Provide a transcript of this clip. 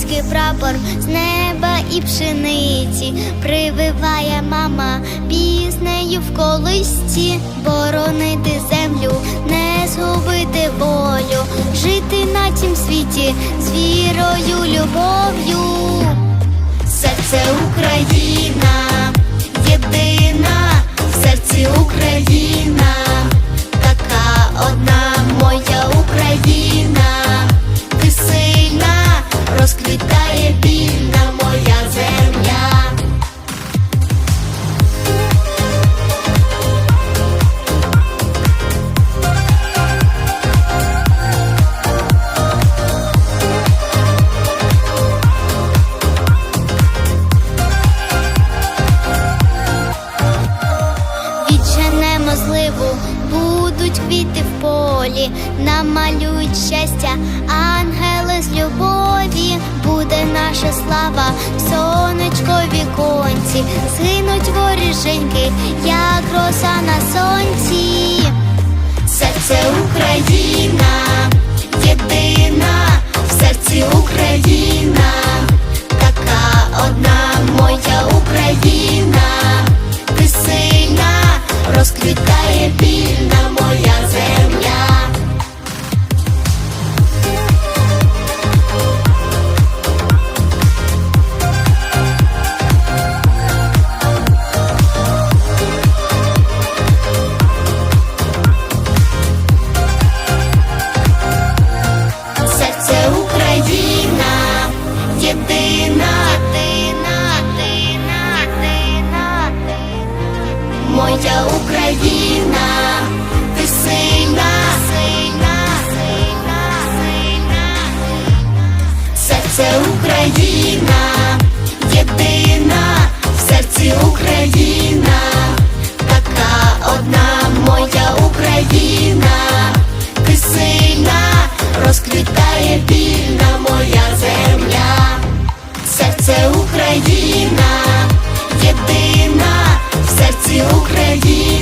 тобі прапор з неба і пшениці, прививає мама піснею в колисці, боронити землю, не згубити волю, жити на цім світі з вірою, любов'ю. Квіти в полі, намалюють щастя, ангели з любові, буде наша слава, сонечко віконці, конці, згинуть воріженьки, як роса на сонці. Серце Україна, Україна, ти сильна, сильна, сильна, сильна, серце Україна, єдина, в серці Україна, така одна моя Україна, ти сильна, розквітає вільна моя земля, серце Україна, єдина. В серці України